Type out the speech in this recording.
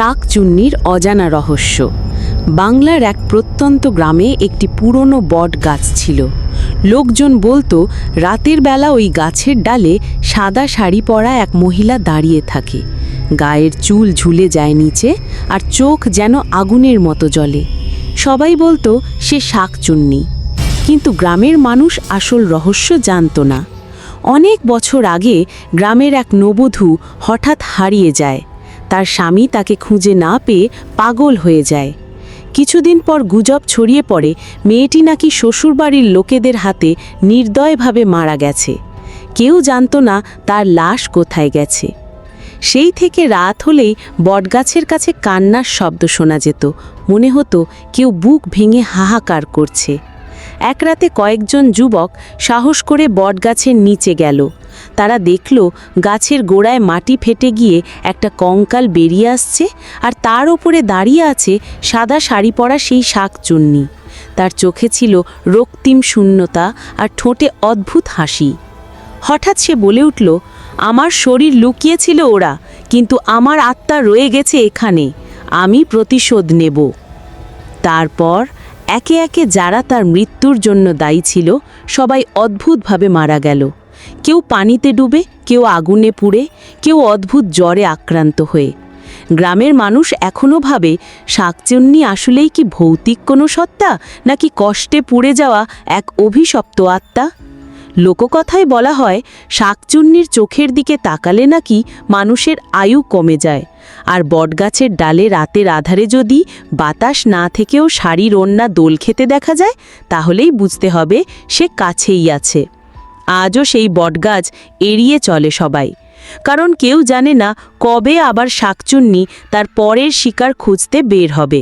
শাকচুন্নির অজানা রহস্য। বাংলার এক প্রত্যন্ত গ্রামে একটি পুরনো বট গাছ ছিল। লোকজন বলতো, রাতের বেলা ওই গাছের ডালে সাদা শাড়ি পরা এক মহিলা দাঁড়িয়ে থাকে। গায়ের চুল ঝুলে যায় নিচে আর চোখ যেন আগুনের মতো জ্বলে। সবাই বলতো, সে শাকচুন্নি। কিন্তু গ্রামের মানুষ আসল রহস্য জানতো না। অনেক বছর আগে গ্রামের এক নবধূ হঠাৎ হারিয়ে যায়। তার স্বামী তাকে খুঁজে না পেয়ে পাগল হয়ে যায়। কিছুদিন পর গুজব ছড়িয়ে পড়ে, মেয়েটি নাকি শ্বশুরবাড়ির লোকেদের হাতে নির্দয়ভাবে মারা গেছে। কেউ জানতো না তার লাশ কোথায় গেছে। সেই থেকে রাত হলেই বটগাছের কাছে কান্নার শব্দ শোনা যেত। মনে হতো কেউ বুক ভেঙে হাহাকার করছে। এক রাতে কয়েকজন যুবক সাহস করে বটগাছের নিচে গেল। তারা দেখল গাছের গোড়ায় মাটি ফেটে গিয়ে একটা কঙ্কাল বেরিয়ে আসছে আর তার ওপরে দাঁড়িয়ে আছে সাদা শাড়ি পরা সেই শাক শাকচুন্নি। তার চোখে ছিল রক্তিম শূন্যতা আর ঠোঁটে অদ্ভুত হাসি। হঠাৎ সে বলে উঠল, আমার শরীর লুকিয়েছিল ওরা, কিন্তু আমার আত্মা রয়ে গেছে এখানে, আমি প্রতিশোধ নেব। তারপর একে একে যারা তার মৃত্যুর জন্য দায়ী ছিল, সবাই অদ্ভুতভাবে মারা গেল। কেউ পানিতে ডুবে, কেউ আগুনে পুড়ে, কেউ অদ্ভুত জ্বরে আক্রান্ত হয়ে। গ্রামের মানুষ এখনও ভাবে, শাকচুন্নি আসলেই কি ভৌতিক কোনো সত্তা, নাকি কষ্টে পুড়ে যাওয়া এক অভিশপ্ত আত্মা? লোককথায় বলা হয়, শাকচুন্নির চোখের দিকে তাকালে নাকি মানুষের আয়ু কমে যায়। আর বটগাছের ডালে রাতের আধারে যদি বাতাস না থেকেও শাড়ির ওন্না দোল খেতে দেখা যায়, তাহলেই বুঝতে হবে সে কাছেই আছে। আজও সেই বটগাছ এড়িয়ে চলে সবাই। কারণ কেউ জানে না কবে আবার শাকচুন্নি তার পরের শিকার খুঁজতে বের হবে।